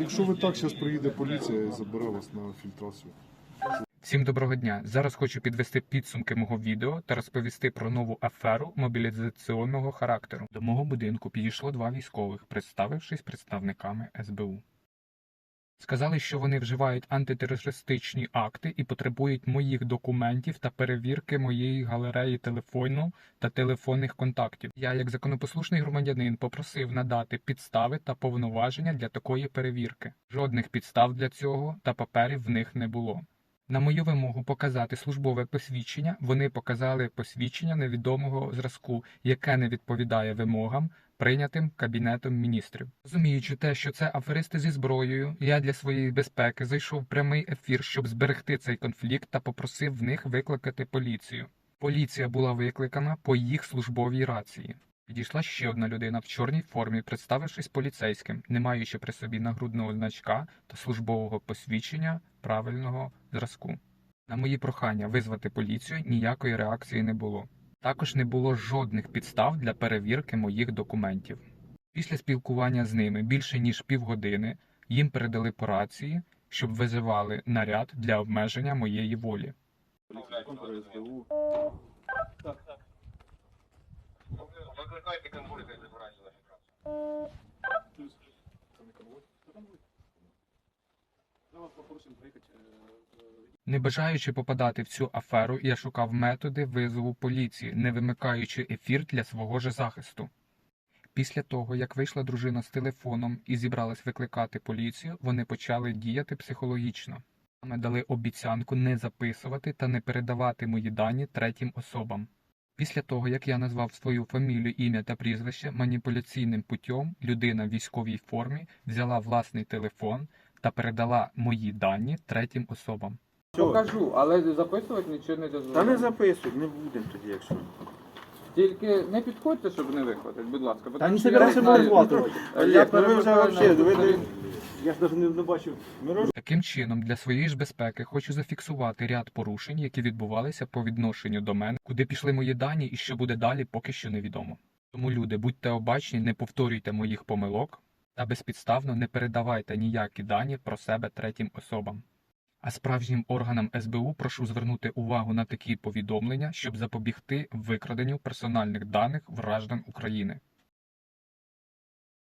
Якщо ви так, зараз приїде поліція і забере вас на фільтрацію. Всім доброго дня! Зараз хочу підвести підсумки мого відео та розповісти про нову аферу мобілізаційного характеру. До мого будинку підійшло два військових, представившись представниками СБУ. Сказали, що вони вживають антитерористичні акти і потребують моїх документів та перевірки моєї галереї телефону та телефонних контактів. Я, як законопослушний громадянин, попросив надати підстави та повноваження для такої перевірки. Жодних підстав для цього та паперів в них не було. На мою вимогу показати службове посвідчення, вони показали посвідчення невідомого зразку, яке не відповідає вимогам, прийнятим Кабінетом міністрів. Розуміючи те, що це аферисти зі зброєю, я для своєї безпеки зайшов в прямий ефір, щоб зберегти цей конфлікт та попросив в них викликати поліцію. Поліція була викликана по їх службовій рації. Підійшла ще одна людина в чорній формі, представившись поліцейським, не маючи при собі нагрудного значка та службового посвідчення правильного зразку. На мої прохання визвати поліцію ніякої реакції не було. Також не було жодних підстав для перевірки моїх документів. Після спілкування з ними більше ніж півгодини їм передали по рації, щоб визивали наряд для обмеження моєї волі. Викликайте конвой, хай забирайте на. Не бажаючи попадати в цю аферу, я шукав методи визову поліції, не вимикаючи ефір для свого ж захисту. Після того, як вийшла дружина з телефоном і зібралась викликати поліцію, вони почали діяти психологічно. Саме дали обіцянку не записувати та не передавати мої дані третім особам. Після того, як я назвав свою фамілію, ім'я та прізвище, маніпуляційним путем людина в військовій формі взяла власний телефон та передала мої дані третім особам. Покажу, але записувати нічого не Та не дозволяю. записуй, не будемо тоді, якщо. Тільки не підходьте, щоб не виходити, будь ласка. Та не собирайся визвати. Я Олег, ну ви вже на ви- Я ж навіть не, не бачив. Таким чином, для своєї ж безпеки хочу зафіксувати ряд порушень, які відбувалися по відношенню до мене, куди пішли мої дані і що буде далі, поки що невідомо. Тому, люди, будьте обачні, не повторюйте моїх помилок та безпідставно не передавайте ніякі дані про себе третім особам. А справжнім органам СБУ прошу звернути увагу на такі повідомлення, щоб запобігти викраденню персональних даних граждан України.